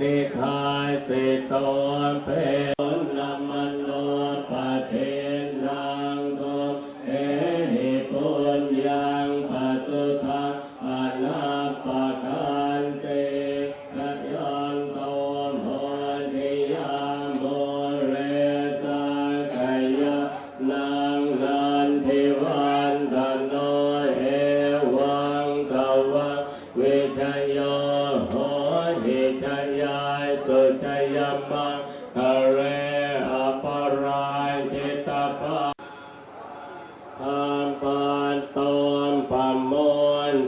นิทายสิโตเป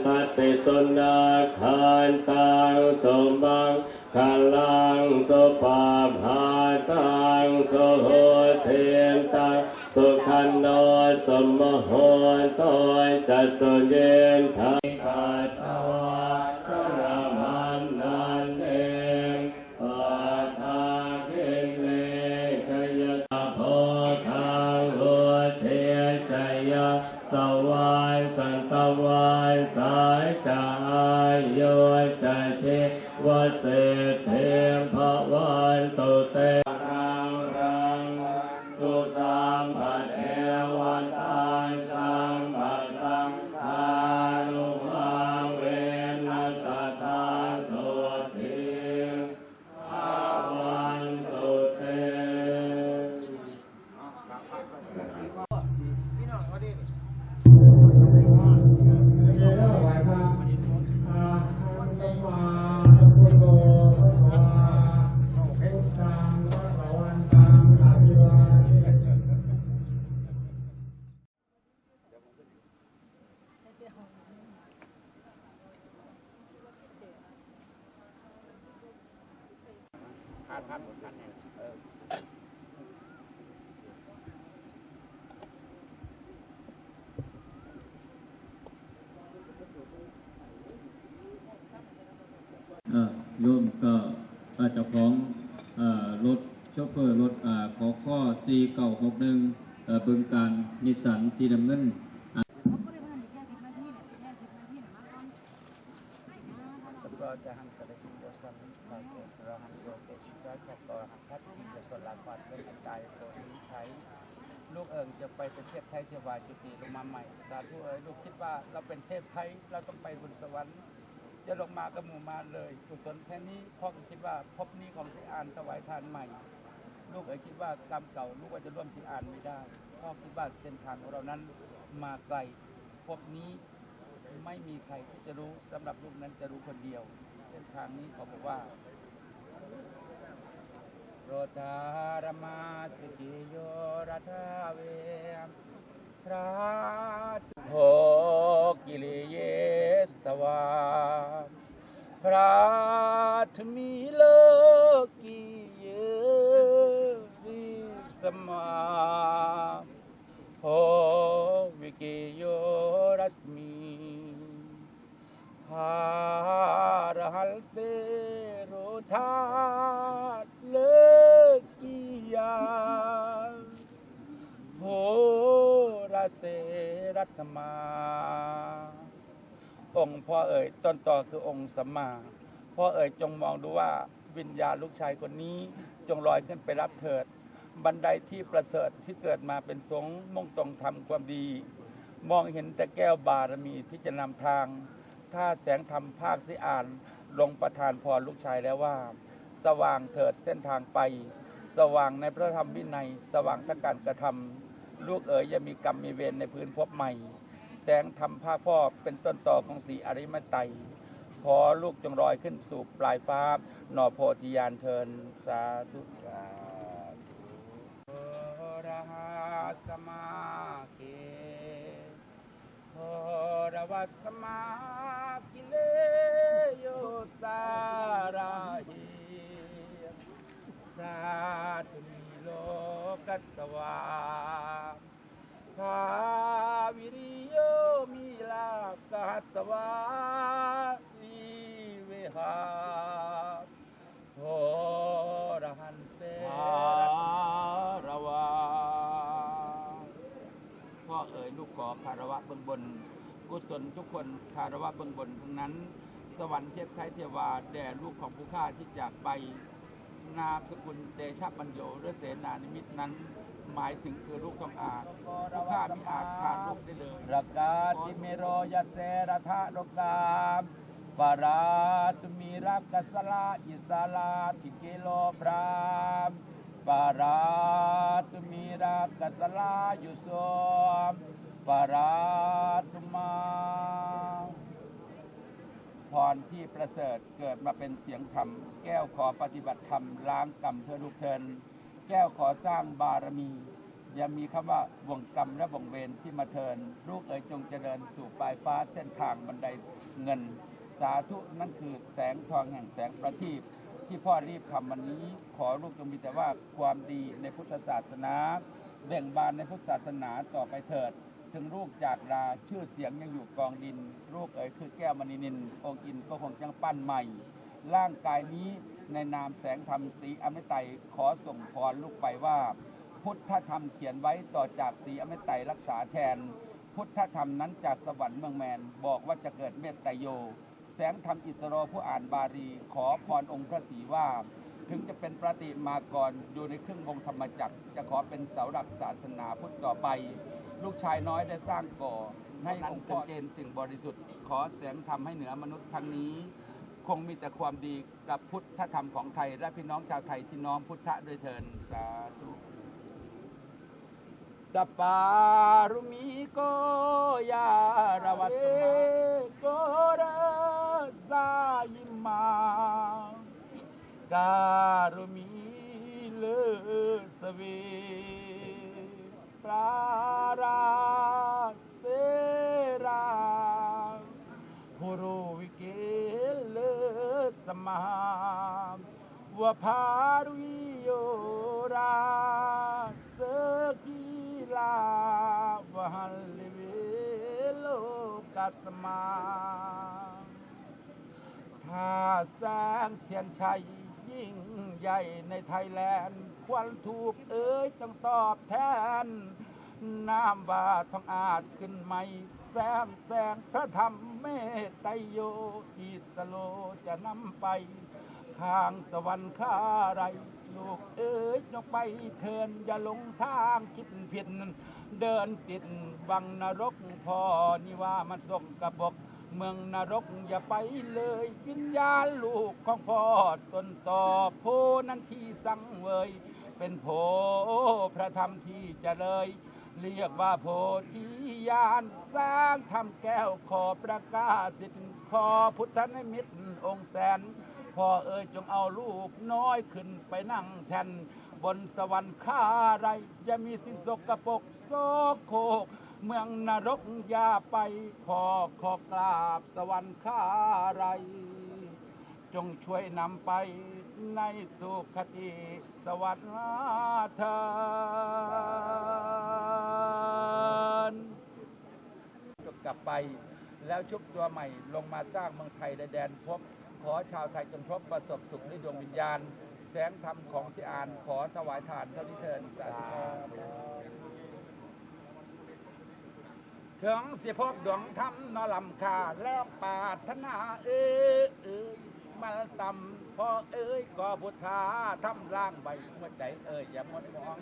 พัตติสุนาคานตังสมบังคาลังสุปาภาตังสุโหเทนตังสุขันโนสมโหตอยจัตตุเยนทั เจ้าของอรถโชเฟอร์รถอขอข้อ4 9 6 1เอ่อบึงการนิสสันสีน้ำเงินลูกเอิงจะไปเประเทศไทยจะวาจุติลงมาใหม่สาธุเอ๋ยลูกคิดว่าเราเป็นเทพไทยเราต้องไปบนสวรรค์ จะลงมากับหมู่มาเลยกุศลแค่นี้พ่อก็คิดว่าพบนี้ของที่อ่านถวายทานใหม่ ลูกเอ๋ยคิดว่ากรรมเก่าลูกว่าจะร่วมที่อ่านไม่ได้พ่อคิดว่าเส้นทางของเรานั้นมาไกลพบนี้ไม่มีใครที่จะรู้สำหรับลูกนั้นจะรู้คนเดียว เส้นทางนี้เขาบอกว่าโรธารมาสกิโยรัธาเว พระโหกิเลเยสวาพระธมีโลกีเยวิสมาโหวิกิโยรัสมี Harahal se rothat lekia Hora se ratma องค์พ่อเอ๋ยต้นต่อคือองค์สัมมาพ่อเอ๋ยจงมองดูว่าวิญญาณลูกชายคนนี้จงลอยขึ้นไปรับเถิด บันไดที่ประเสริฐที่เกิดมาเป็นสงฆ์มุ่งตรงทำความดี มองเห็นแต่แก้วบารมีที่จะนำทาง ถ้าแสงธรรมภาคสิอ่านลงประทานพรลูกชายแล้วว่า สว่างเถิดเส้นทางไป สว่างในพระธรรมวินัย สว่างทั้งการกระทำ ลูกเอ๋ยอย่ามีกรรมมีเวรในพื้นภพใหม่ แสงธรรมภาคพ่อเป็นต้นต่อของสีอริมไตยขอลูกจงลอยขึ้นสู่ปลายฟ้า หน่อโพธิญาณเทินสาธุสาธุโอระหาสมาเกโอระวัสมากิเลโยสาราหิสาธุ โลกัสวาภาวิริโยมิลากัสวาวิเวหาโอระหันเสระวาพ่อเอ๋ยลูกขอคารวะเบื้องบน กุศลทุกคนคารวะเบื้องบนทั้งนั้น สวรรค์เทพไทยเทวาแด่ลูกของผู้ข้าที่จากไป นามสกุลเตชะปัญโยหรือเสนานิมิตนั้น หมายถึงคือลูกของอาจผู้ข้ามีอาจขาดลูกได้เลยรักาติเมโรยเสรทะโลกามปาราตุมีรักกสลาอิสลาทิเกโลพรามปาราตุมีรักกสลายุสมปาราตุมา พรที่ประเสริฐเกิดมาเป็นเสียงธรรม แก้วขอปฏิบัติธรรมล้างกรรมเพื่อลูกเทิน แก้วขอสร้างบารมี อย่ามีคำว่าบ่วงกรรมและบ่วงเวรที่มาเทิน ลูกเอ๋ยจงเจริญสู่ปลายฟ้าเส้นทางบันไดเงิน สาธุนั่นคือแสงทองแห่งแสงประทีปที่พ่อรีบทำวันนี้ ขอลูกจงมีแต่ว่าความดีในพุทธศาสนาเบ่งบานในพุทธศาสนาต่อไปเถิด ถึงลูกจากลาชื่อเสียงยังอยู่กองดิน ลูกเอ๋ยคือแก้วมณีนินองค์อินก็คงจังปั้นใหม่ ร่างกายนี้ในนามแสงธรรมสีอมตะขอส่งพรลูกไปว่า พุทธธรรมเขียนไว้ต่อจากสีอมตะรักษาแทน พุทธธรรมนั้นจากสวรรค์เมืองแมน บอกว่าจะเกิดเมตตโย แสงธรรมอิสโรผู้อ่านบาลีขอพรองค์พระศรีว่า ถึงจะเป็นประติมากรอยู่ในครึ่งวงธรรมจักร จะขอเป็นเสาหลักศาสนาพุทธต่อไป ลูกชายน้อยได้สร้างก่อ ให้องค์เจนสิ่งบริสุทธิ์ ขอแสงธรรมให้เหนือมนุษย์ทั้งนี้ คงมีแต่ความดีกับพุทธธรรมของไทย และพี่น้องชาวไทยที่น้อมพุทธะด้วยเทินสาธุสปารุมิโกยารวัสมาโกระสายิมา કારમીલ સવે પ્રારા તેરા હોરો વિકેલ સમા વફારવીયો રા સકીલા વહલ વેલો કાસમા ថាសាងជានឆៃ ยิ่งใหญ่ในไทยแลนด์ ควันทูบเอ้ยต้องตอบแทน น้ำว่าทองอาจขึ้นใหม่แซมแสงพระธรรมเมตไตโยอิสโลจะนำไปข้างสวรรค์ข้าไรลูกเอ้ยจงไปเทินอย่าหลงทางคิดผิดเดินติดบังนรกพ่อนี่ว่ามันสกกระบก เมืองนรกอย่าไปเลยวิญญาณลูกของพ่อตนต่อโพนั้นที่สังเวย เป็นโพพระธรรมที่เจะเลยเรียกว่าโพธิญาณสร้างทำแก้วขอประกาศสิทธิ์ขอพุทธนิมิตองค์แสนพ่อเอ๋ยจงเอาลูกน้อยขึ้นไปนั่งแทน บนสวรรค์ข้าไรอย่ามีสิ่งสกปรกโซโคก เมืองนรกอย่าไปขอขอกราบสวรรค์ข้าไร จงช่วยนำไปในสุขติสวัสดิ์เถินกลับไปแล้วชุบตัวใหม่ลงมาสร้างเมืองไทยแดนพบ ขอชาวไทยจงพบประสบสุขด้วยดวงวิญญาณ แสงธรรมของสิอานขอถวายทานเท่านี้เทินสาธุ ถึงสิพบดวงธรรมนลำคาแล้วปารถนาเอ้ยเอ้ยมาต่ำพ่อเอ้ยก็พุทธาทำร่างใบหัวใจเอ้ยอย่าหมดมอง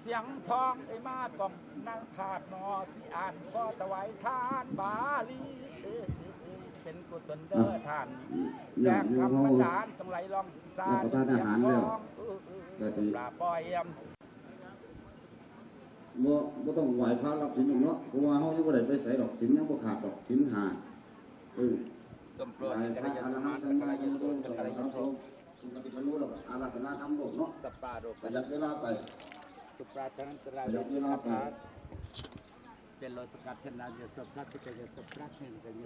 เสียงทองไอ้มากล่องนั่งขาดนอสิอ่านก็ถวายทานบาลีเอ้ยเอ้ยเป็นกุศลเด้อท่านอแจกคำประจานต้องไหลลองสารับประทานอาหารแล้ว เออเออเอก็อสิ ปลาปล่อยย บ่บ่ต้องไหวพระรับศีลหรอกเนาะเพราะว่าเฮายังบ่ได้ไปใส่ดอกศีลยังบ่ขาดดอกศีลหาเออำสมโปรไหดวกัพลระยาอณรหัมางสัสัมกมาการสัยมโสพุทกัโธลสัยาพโสพะสุปฏิปันโนแล้วก็อาราธนาธรรมโลกเนาะสัปปาโรประหยัดเวลาไปสุปราชนันตรายประหยัดเวลาไปเป็นโลสกัดเทนาเยสพระติกยสพระเทนกย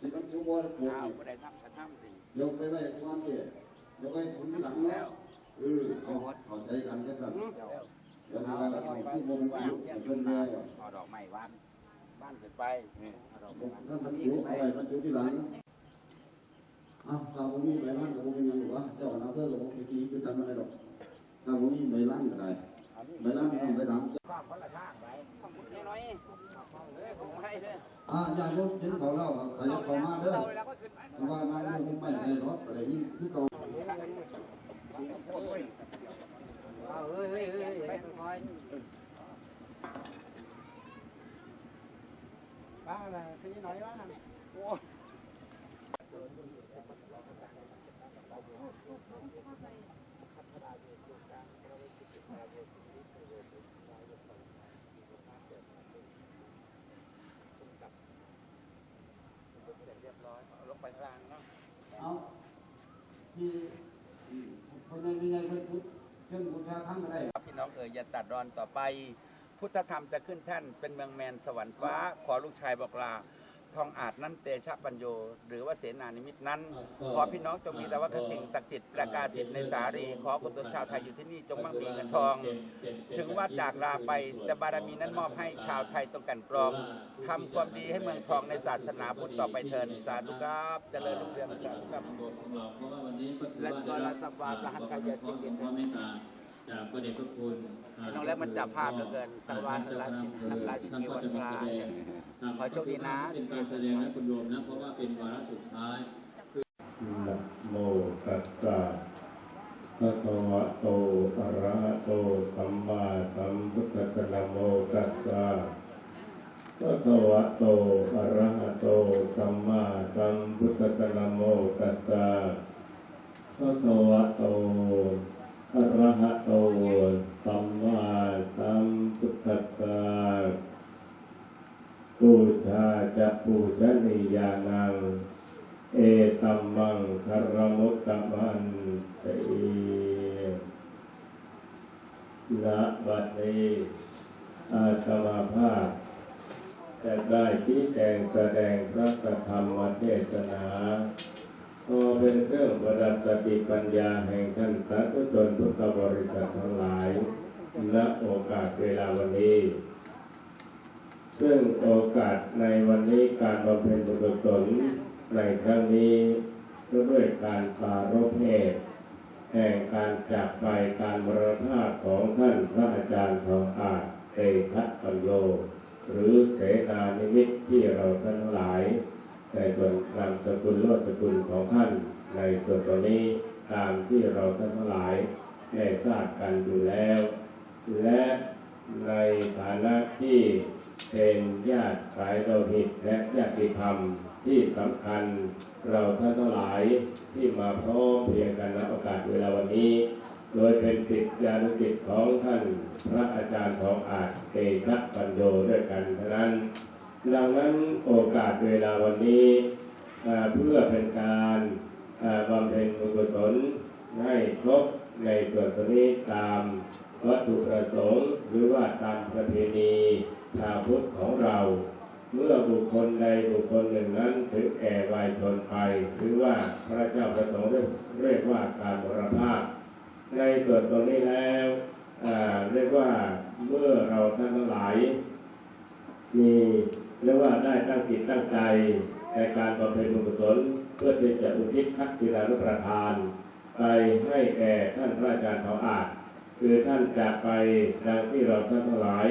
สกีวีปลักกโกสมหังตระเจกยสลัทโกโกมันจะกระในมันได้ปวดนี่ที่มันยุบเลยบ่เรียบร้อยที่มันยุบบ่ได้ปวดอ้าวนี่บ่ได้นับกระทำสิยกไปไว้ก่อนสิยกไปผลที่หลังเนาะเออเอาเข้าใจกันจังซั่นเดี๋ยวนี้ว่าที่บ่มันยุบเพิ่นแม่เอาดอกไม้วานบ้านขึ้นไปนี่เอาดอกไม้วานท่านท่านยุบเอาไว้มันยุบที่หลังอ้าวถ้าบ่มีใบล้านก็บ่เป็นหยังหรอกวะเจ้าคณะอำเภอก็บ่ไปกี่คือกันบ่ได้ดอกถ้าบ่มีใบล้านก็ได้ เไปนั่งไปถามอ่าญาติโยมกินเขาวแล้วครับขยับเข้ามาเด้อเพราะ ว่านั่งอยู่มุมไม่ในรถอะไรยิ่งคือเก่าลงไปกลางเนาะเอาที่คนในในเพิ่นพูดเพิ่นบูชาครั้งก็ได้พี่น้องเอ๋ยอย่าตัดรอนต่อไป พุทธธรรมจะขึ้นแท่นเป็นเมืองแมนสวรรค์ฟ้า ขอลูกชายบอกลา ทองอาจนั้นเตชะปัญโย หรือว่าเสนานิมิตนั้น ขอพี่น้องจงมีแต่ว่าสิ่งศักดิ์สิทธิ์ประกาศสิทธิ์ในสารี ขอกุศลชาวไทยอยู่ที่นี่จงมั่งมีเงินทอง ถึงว่าจากลาไปแต่บารมีนั้นมอบให้ชาวไทยต้องกันกรองทำความดีให้เมืองทองในศาสนาพุทธต่อไปเถิดสาธุครับเจริญรุ่งเรืองครับและก็รัสวาพระหัตถยสิทธิ์ความเมตตา จากพระเดชพระคุณน้องแล้วมันจับภาพเหลือเกินสังวาสราชินราชินีวันพลาขอโชคดีนะเป็นการแสดงนะคุณโยมนะเพราะว่าเป็นวาระสุดท้ายนะโมตัสสะภะคะวะโตอะระหะโตสัมมาสัมพุทธัสสะนะโมตัสสะภะคะวะโตอะระหะโตสัมมาสัมพุทธัสสะนะโมตัสสะภะคะวะโต อะระหะโตสัมมาสัมพุทธัสสะปูชาจะปูชนียานัง เอตัมมังคารมุตตมันตินะบัดนี้อาตมาภาพจะได้ชี้แจงแสดงพระธรรมเทศนา พอเป็นเครื่องประดับสติปัญญาแห่งท่านสาธุชนพุทธบริษัททั้งหลายณโอกาสเวลาวันนี้ ซึ่งโอกาสในวันนี้การบำเพ็ญบุญกุศลในครั้งนี้ก็ด้วยการปารภเหตุแห่งการจากไปการมรณภาของท่านพระอาจารย์ทองอาจเตชะปัญโยหรือเสนานิมิตที่เราทั้งหลาย ในส่วนนามสกุลโลดสกุลของท่าน ในส่วนตอนนี้ตามที่เราท่านทั้งหลายได้ทราบกันอยู่แล้ว และในฐานะที่เป็นญาติสายโลหิตและญาติธรรมที่สำคัญเราท่านทั้งหลายที่มาพร้อมเพียงกันณโอกาสเวลาวันนี้ โดยเป็นสิทธิานุสิทธิ์ของท่านพระอาจารย์ทองอาจเตชะปัญโยด้วยกันเท่านั้น ดังนั้นโอกาสเวลาวันนี้เพื่อเป็นการบำเพ็ญบุญกุศลให้ครบในส่วนตรงนี้ตามวัตถุประสงค์ หรือว่าตามประเพณีชาวพุทธของเรา เมื่อบุคคลใดบุคคลหนึ่งนั้นถึงแก่วัยชนไป หรือว่าพระเจ้าประสงค์เรียกว่าการมรณภาพในส่วนตรงนี้แล้วเรียกว่าเมื่อเราท่านทั้งหลายมี เรียกว่าได้ตั้งจิตตั้งใจในการบำเพ็ญบุญกุศลเพื่อที่จะอุทิศทักษิณานุประทาน ไปให้แก่ท่านพระอาจารย์เขาอาจ คือท่านจากไปดังที่เราท่านทั้งหลาย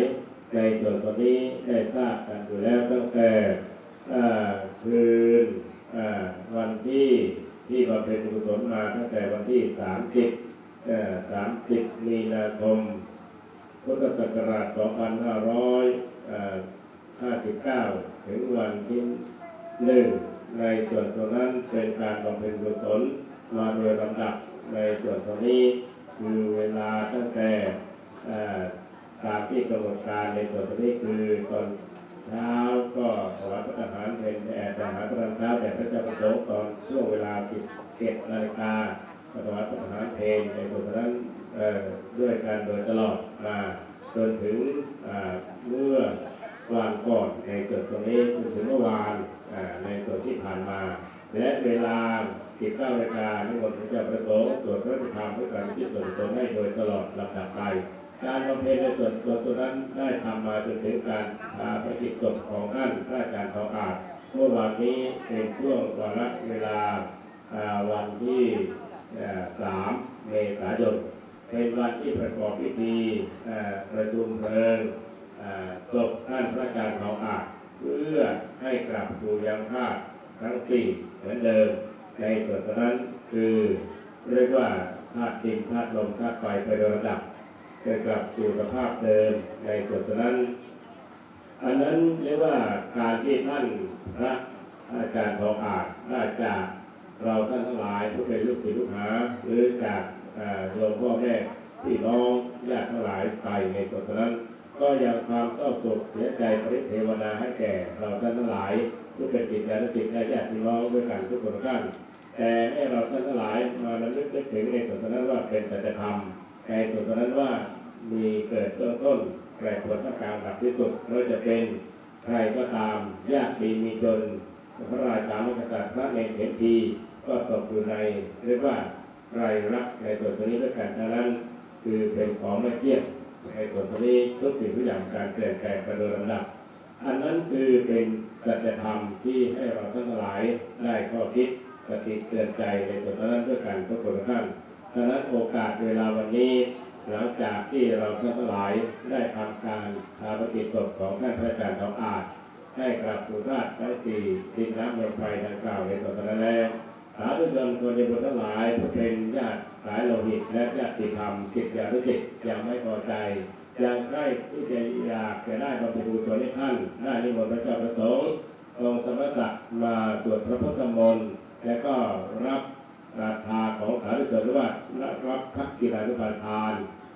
ในส่วนตอนนี้ได้ทราบกันอยู่แล้วตั้งแต่อ่าคืนอ่าวันที่ที่บำเพ็ญบุญกุศลมาตั้งแต่วันที่สามสิบสามสิบมีนาคมพุทธศักราช 2559 ถึงวันที่หนึ่งในส่วนตรงนั้นเป็นการบำเพ็ญกุศลมาโดยลำดับในส่วนตรงนี้คือเวลาตั้งแต่ตามที่กำหนดการในส่วนตรงนี้คือตอนเช้าก็ถวายพระทหารเป็นแอร์ทหารพระเช้าแต่พระเจ้าประสงค์ตอนช่วงเวลา17นาฬิกาถวายพระทหารเพลงในส่วนตรงนั้นด้วยการโดยตลอดมาจนถึงเมื่อ วันก่อนในส่วนตรงนี้จนถึงเมื่อวานในส่วนที่ผ่านมา และเวลา19นาฬิกานิมนต์พระเจ้าประสงค์สวดพระพิธรรมเพื่อการที่ส่วนตนให้โดยตลอดลำดับไป การบำเพ็ญในส่วนส่วตัวนั้นได้ทำมาจนถึงการพาประกิจศพของท่านพระอาจารย์ทองอาจเมื่อวานนี้เป็นช่วงวาระเวลาวันที่อ่า3เมษายนเป็นวันที่ประกอบพิธีประชุมเพลิง ท่านพระอาจารย์เขาอาจเพื่อให้กลับสู่ยังธาตุทั้งสี่เหมือนเดิมในส่วนนั้นคือเรียกว่าธาตุดินธาตุลมธาตุไฟไปโดยลำดับจะกลับสู่สภาพเดิมในส่วนนั้น อันนั้นเรียกว่าการที่ท่านพระอาจารย์ทองอาจได้จากเราท่านทั้งหลายผู้เป็นลูกศิษย์ลูกหาหรือจากเอ่อโยมพ่อแม่พี่น้องญาติทั้งหลายไปในส่วนนั้น ก็ยังความเศร้าโศกเสียใจปริเทวนาให้แก่เราท่านทั้งหลายผู้เป็นจิตญาณจิตและญาติพี่น้องด้วยกันทุกคนท่านแต่ให้เราท่านทั้งหลายมาระลึกถึงในส่วนนั้นว่าเป็นสัจธรรมในส่วนนั้นว่ามีเกิดเบื้องต้นแปรปรวนท่ากลางดับที่สุดไม่ว่าจะเป็นใครก็ตามยากดีมีจนพระราชามกษัตริย์พระเนรเห็นทีก็ตกอยู่ในเรียกว่าไรรักในส่วนนี้ด้วยกันดังนั้น คือเป็นของไม่เที่ยง ในส่วนตรงนี้ทุกสิ่งทุกอย่างการเปลี่ยนแปลงไปโดยลำดับ อันนั้นคือเป็นสัจธรรมที่ให้เราทั้งหลายได้ข้อคิดปฏิเตือนใจในส่วนนั้นด้วยกันทุกคนท่านดังนั้นโอกาสเวลาวันนี้ หลังจากที่เราทั้งหลายได้ทำการชาปฏิศพของท่านพระอาจารย์ทองอาจให้กับสุราชทั้งสี่ดินน้ำลมไฟดังกล่าวในส่วนนั้นแล้ว สาธุชนคนในบุญทั้งหลายผู้เป็นญาติสายโลหิตและญาติธรรมจิตญาณจิตยังไม่พอใจยังใกล้ที่จะอยากจะได้บำเพ็ญกุศลให้ท่านได้นิมนต์พระเจ้าประสงค์องค์สมณศักดิ์มาตรวจพระพุทธมนต์และก็รับราชาของสาธุชนหรือว่ารับพักกิรานุปาทาน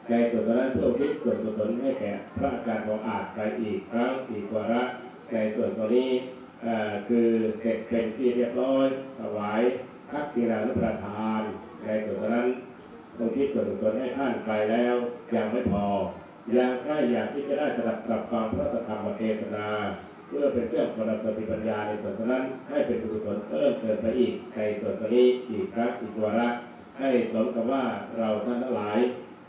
ในส่วนนั้นเพื่ออุทิศส่วนกุศลให้แก่พระอาจารย์ของอาจไปอีกครั้งอีกวาระในส่วนตรงนี้คือเสร็จเป็นที่เรียบร้อยถวาย พักกีฬานุประทานในส่วนนั้นตรงที่ส่วนตนให้ท่านไปแล้วยังไม่พอยังใกล้อยากที่จะได้สดับกลับฟังพระธรรมเทศนาเพื่อเป็นเครื่องประดับสติปัญญาในส่วนนั้นให้เป็นกุศลเพิ่มเติมไปอีกในส่วนนี้อีกครั้งอีกวาระให้สมกับว่าเราท่านทั้งหลาย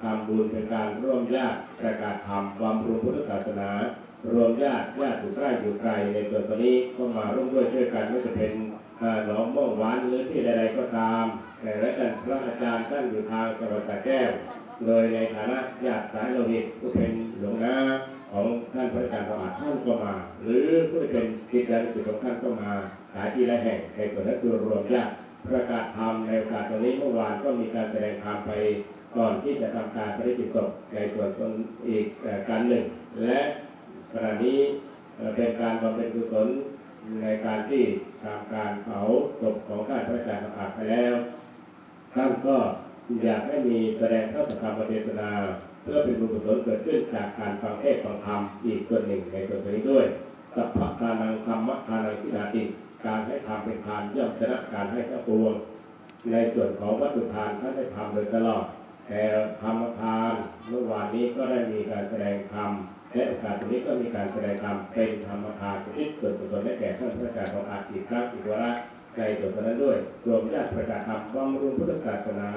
ทำบุญเป็นการร่วมญาติประกาศธรรมบำรุงพุทธศาสนารวมญาติญาติอยู่ใกล้อยู่ไกลในส่วนนี้ก็มาร่วมด้วยช่วยกันไม่ว่าจะเป็น หนองม่วงหวานหรือที่ใดๆก็ตาม แต่และท่านพระอาจารย์ท่านอยู่ทางจังหวัดสระแก้ว โดยในฐานะญาติสายโลหิตผู้เป็นหลวงนาของท่านพระอาจารย์ประมาทท่านก็มา หรือผู้เป็นกิจการสิทธิ์ของท่านก็มาหาที่ละแห่งในส่วนนั้นคือรวมญาติประกาศธรรมในโอกาสตรงนี้เมื่อวานก็มีการแสดงธรรมไปก่อนที่จะทำการปฏิจิตศพในส่วนตนอีกการหนึ่ง และขณะนี้เป็นการบำเพ็ญกุศล ในการที่ทำการเผาศพของท่านพระอาจารย์ประอาจไปแล้วท่านก็อยากให้มีแสดงพระสัทธรรมเทศนา เพื่อเป็นบุญกุศลเกิดขึ้นจากการฟังเทศฟังธรรมอีกส่วนหนึ่งในส่วนนี้ด้วยสัพพะทานังธรรมะทานังทินาติการให้ทาเป็นทานย่อมชนะการให้ทั้งปวงในส่วนของวัตถุทานท่านได้ทำโดยตลอดแต่ธรรมทานเมื่อวานนี้ก็ได้มีการแสดงธรรม และโอกาสตรงนี้ก็มีการแสดงธรรมเป็นธรรมทานที่เกิดกุศลให้แก่ท่านพระอาจารย์ของอาจอีกครั้งอีกวาระในส่วนนั้นด้วย รวมญาติประกาศธรรมบำรุงพุทธศาสนา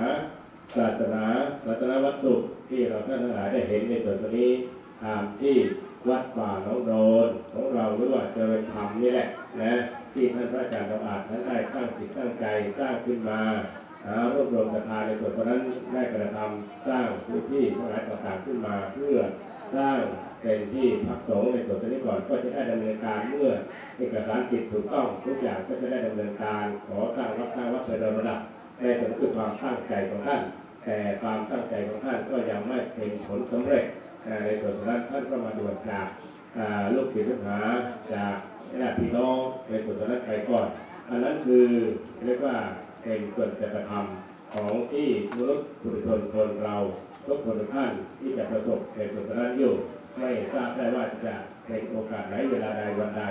ศาสนาศาสนาวัตถุที่เราท่านทั้งหลายได้เห็นในส่วนตรงนี้ตามที่วัดป่าหนองโดนของเราหรือว่าเจริญธรรมนี่แหละนะที่ท่านพระอาจารย์ของอาจท่านได้ตั้งจิตตั้งใจสร้างขึ้นมาหารวบรวมศรัทธาในส่วนตรงนั้นได้กระทำสร้างพื้นที่ทั้งหลายต่างๆขึ้นมาเพื่อสร้าง เป็นที่พักสงฆ์ในส่วนตรงนี้ก่อนก็จะได้ดำเนินการเมื่อเอกสารจิตถูกต้องทุกอย่างก็จะได้ดำเนินการขอสร้างวัดสร้างวัดเป็นระดับในส่วนคือความตั้งใจของท่าน แต่ความตั้งใจของท่านก็ยังไม่เป็นผลสำเร็จในส่วนนั้นท่านก็มาด่วนจากลูกศิษย์ลูกหาจากญาติพี่น้องในส่วนนั้นไปก่อนอันนั้นคือเรียกว่าเป็นส่วนจะกระทำของที่มนุษย์ปุถุชนคนเราทุกคนท่านที่จะประสบในส่วนนั้นอยู่ ไม่ทราบได้ว่าจะเป็นโอกาสไหนเวลาใดวันใด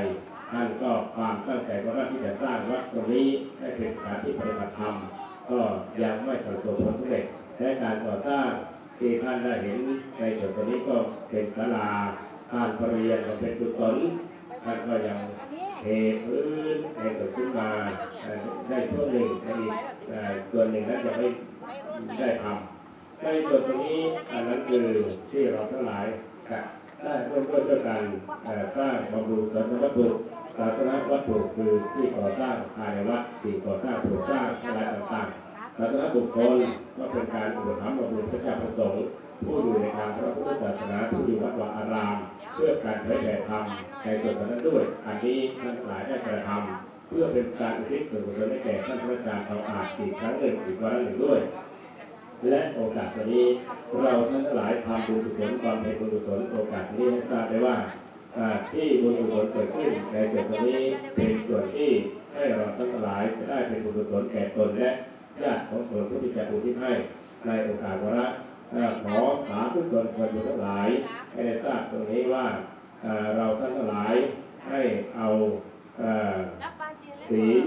ท่านก็ความตั้งใจว่าที่จะสร้างวัดตรงนี้ให้เป็นสถานที่ปฏิบัติธรรมก็ยังไม่ประสบผลสำเร็จและการก่อสร้างที่ท่านได้เห็นในส่วนตรงนี้ก็เป็นศาลาการประเรียนของเป็นกุศลท่านก็ยังเทพื้นให้เกิดขึ้นมาได้ช่วงหนึ่งในอีกส่วนหนึ่งนั้นจะไม่ได้ทำในส่วนตรงนี้อันนั้นคือที่เราทั้งหลายจะ ได้ร่วมด้วยช่วยกันสร้างบำรุงศาสนวัตถุศาสนวัตถุคือที่ก่อสร้างภายในวัดสิ่งก่อสร้างปลูกสร้างอะไรต่างๆศาสนาบุคคลก็เป็นการอุปถัมภ์บำรุงพระเจ้าประสงค์ผู้อยู่ในทางพระพุทธศาสนาผู้อยู่วัดวาอาราม เพื่อการเผยแผ่ธรรมในส่วนนั้นด้วย อันนี้ท่านหลายได้กระทำเพื่อเป็นการอุทิศส่วนกุศลให้แก่ท่านพระอาจารย์เอาอาจอีกครั้งหนึ่งอีกวันหนึ่งด้วย และโอกาสนี้เราทั้งหลายทำบุญกุศลความเป็นบุญกุศลโอกาสนี้ให้ทราบได้ว่าที่บุญกุศลเกิดขึ้นในส่วนนี้เป็นส่วนที่ให้เราทั้งหลายจะได้เป็นบุญกุศลแก่ตนและญาติของตนผู้ที่จะอุทิศให้ในโอกาสวาระอ่าขอสาธุชนคนทั้งหลายให้ได้ทราบตรงนี้ว่าอ่าเราทั้งหลายให้เอาอ่า ศีล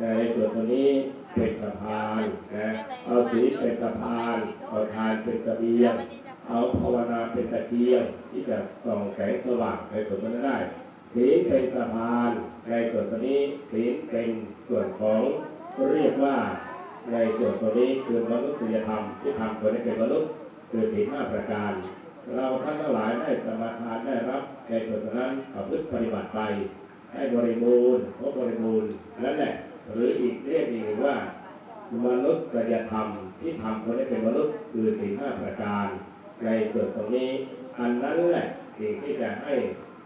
ในส่วนตรงนี้เป็นสะพานนะเอาศีลเป็นสะพานเอาทานเป็นตะเบียงเอาภาวนาเป็นตะเกียงที่จะส่องแสงสว่างในส่วนนั้นได้ศีลเป็นสะพานในส่วนตรงนี้ศีลเป็นส่วนของเรียกว่าในส่วนตรงนี้คือมนุษยธรรมที่ทำคนให้เป็นมนุษย์คือศีลห้าประการ เราท่านทั้งหลายได้สมาทานได้รับในส่วนนั้นประพฤติปฏิบัติไป ให้บริบูรณ์ครบบริบูรณ์นั่นแหละหรืออีกเรียกอีกหนึ่งว่ามนุษยธรรม ที่ทำคนให้เป็นมนุษย์คือสี่ห้าประการในส่วนตรงนี้ อันนั้นแหละสิ่งที่จะให้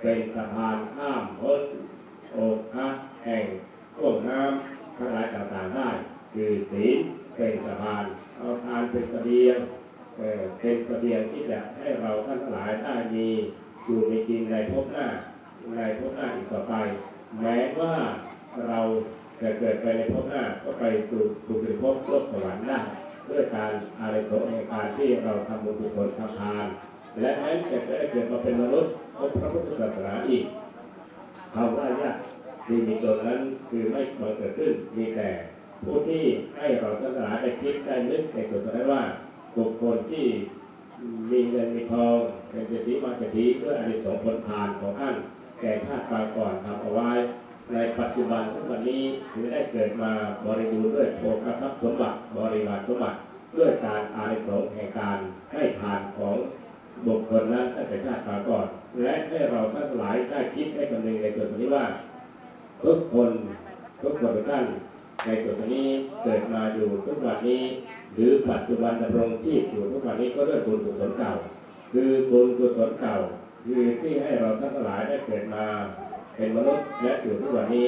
เป็นสะพานข้ามพ้นโอคะแห่งท่วงน้ำทั้งหลายต่างๆได้คือศีลเป็นสะพานเอาทานเป็นเสบียงเเป็นเสบียงที่จะให้เราท่านทั้งหลายได้มีอยู่ในกินในภพหน้าในภพหน้าอีกต่อไป แม้ว่าเราจะเกิดไปในภพหน้าก็ไปสู่สุคติภพโลกสวรรค์ได้ ด้วยการอะไรของในการที่เราทำบุญกุศลทำทาน และแม้จะได้เกิดมาเป็นมนุษย์พบพระพุทธศาสนาอีกคำว่าญาติที่มีตนนั้นคือไม่บังเกิดขึ้นมีแต่ผู้ที่ให้เราทั้งหลาได้คิดได้นึกในส่วนนั้นว่าบุคคลที่มีเงินมีทองเป็นเศรษฐีมาเศรษฐีด้วยอานิสงส์ผลทานของท่านแก่ชาติปางก่อนทำเอาไว้ ในปัจจุบันทุกวันนี้ถือได้เกิดมาบริบูรณ์ด้วยโภคทรัพย์สมบัติบริวารสมบัติด้วยการอานิสงส์แห่งการให้ทานของบุคคลนั้นตั้งแต่ชาติปางก่อน และให้เราทั้งหลายได้คิดให้คำนึงในส่วนนี้ว่า ทุกคนทุกคนทุกท่านในส่วนนี้เกิดมาอยู่ทุกวันนี้ หรือปัจจุบันดำรงที่อยู่ทุกวันนี้ก็ด้วยบุญกุศลเก่า คือบุญกุศลเก่า คือที่ให้เราทั้งหลายได้เกิดมา เป็นมนุษย์และอยู่ทุกวันนี้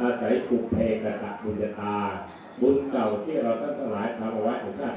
อาศัยปุเพกตะบุญญาตาบุญเก่าที่เราทั้งหลายทำเอาไว้ในชาติ